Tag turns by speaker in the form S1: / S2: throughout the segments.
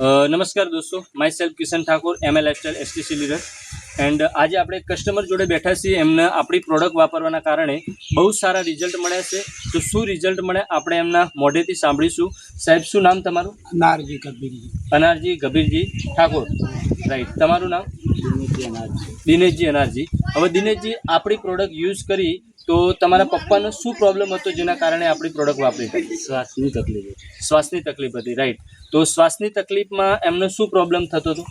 S1: અ, નમસ્કાર દોસ્તો. Myself Kishan Thakor ML એસ્ટેલ એસટીસી લીડર એન્ડ આજે આપણે કસ્ટમર જોડે બેઠા છીએ. એમને આપણી પ્રોડક્ટ વાપરવાના કારણે બહુ સારા રિઝલ્ટ મળ્યા છે. તો શું રિઝલ્ટ મળે આપણે એમના મોઢેથી સાંભળીશું. સાહેબ શું નામ તમારું?
S2: અનારજી કબીરજી.
S1: અનારજી ગભીરજી ઠાકોર. રાઈટ તમારું નામ?
S2: દિનેશજી અનારજી.
S1: દિનેશજી અનારજી. હવે દિનેશજી આપણી પ્રોડક્ટ યુઝ કરી તો તમારા પપ્પાનો શું પ્રોબ્લેમ હતો જેના કારણે આપણી પ્રોડક્ટ વાપરી
S2: શ્વાસની તકલીફ
S1: શ્વાસની તકલીફ હતી રાઈટ તો શ્વાસની તકલીફમાં એમનો શું પ્રોબ્લેમ થતો હતો?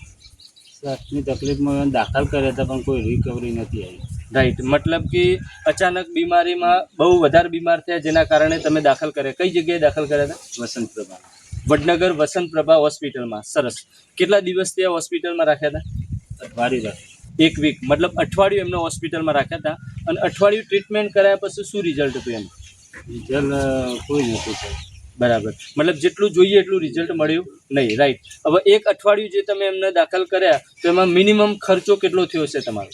S2: શ્વાસની તકલીફમાં દાખલ કર્યા હતા પણ કોઈ રિકવરી નથી આવી.
S1: રાઈટ મતલબ કે અચાનક બીમારીમાં બહુ વધારે બીમાર થયા જેના કારણે તમે દાખલ કર્યા. કઈ જગ્યાએ દાખલ કર્યા હતા?
S2: વસંત પ્રભા
S1: વડનગર વસંત પ્રભા હોસ્પિટલમાં. સરસ. કેટલા દિવસ ત્યાં હોસ્પિટલમાં રાખ્યા હતા?
S2: અઠવાડિયું રાખે
S1: એક વીક મતલબ અઠવાડિયું એમને હોસ્પિટલમાં રાખ્યા હતા અને અઠવાડિયું ટ્રીટમેન્ટ કરાયા પછી શું રિઝલ્ટ હતું એનું?
S2: રિઝલ્ટ કોઈ નથી થયું
S1: બરાબર. મતલબ જેટલું જોઈએ એટલું રિઝલ્ટ મળ્યું નહીં રાઈટ હવે એક અઠવાડિયું જે તમે એમને દાખલ કર્યા તો એમાં મિનિમમ ખર્ચો કેટલો થયો છે તમારો?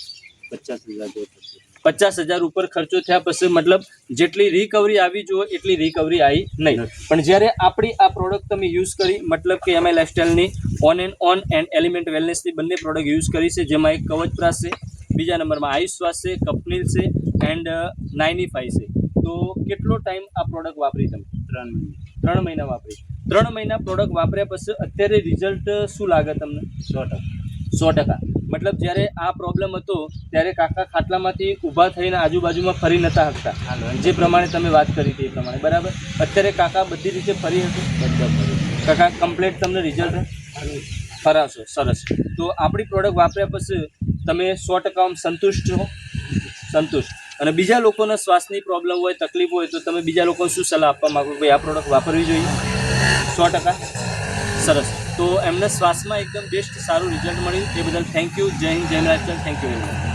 S2: પચાસ હજાર જેવો થશે.
S1: પચાસ હજાર ઉપર ખર્ચો થયા પછી મતલબ જેટલી રિકવરી આવી જોઈએ એટલી રિકવરી આવી નહીં. પણ જ્યારે આપણી આ પ્રોડક્ટ તમે યુઝ કરી મતલબ કે MI લાઇફસ્ટાઈલની on and on and element વેલનેસની બંને પ્રોડક્ટ યુઝ કરી છે જેમાં એક કવચપ્રાસ છે બીજા નંબરમાં આયુષ્વાસ છે કપનીલ છે એન્ડ નાઇનિફાઈ છે. તો કેટલો ટાઈમ આ પ્રોડક્ટ વાપરી તમે?
S2: ત્રણ મહિના.
S1: ત્રણ મહિના વાપરી. ત્રણ મહિના પ્રોડક્ટ વાપર્યા પછી અત્યારે રિઝલ્ટ શું લાગે તમને?
S2: સો ટકા.
S1: સો ટકા. મતલબ જ્યારે આ પ્રોબ્લેમ હતો ત્યારે કાકા ખાટલામાંથી ઊભા થઈને આજુબાજુમાં ફરી નતા શકતા જે પ્રમાણે તમે વાત કરી હતી એ પ્રમાણે બરાબર? અત્યારે કાકા બધી રીતે ફરી હતું કાકા કમ્પ્લેટ તમને રિઝલ્ટ ફરાશો સરસ. તો આપણી પ્રોડક્ટ વાપર્યા પછી તમે સો ટકા સંતુષ્ટ છો સંતુષ્ટ. અને બીજા લોકોના શ્વાસની પ્રોબ્લેમ હોય તકલીફ હોય તો તમે બીજા લોકોને શું સલાહ આપવા માગો કે ભાઈ આ પ્રોડક્ટ વાપરવી જોઈએ? સો ટકા? સરસ. તો એમને શ્વાસમાં એકદમ બેસ્ટ સારું રિઝલ્ટ મળ્યું. એ બદલ થેન્ક યુ જય હિન્દ, જય Maharashtra thank you very much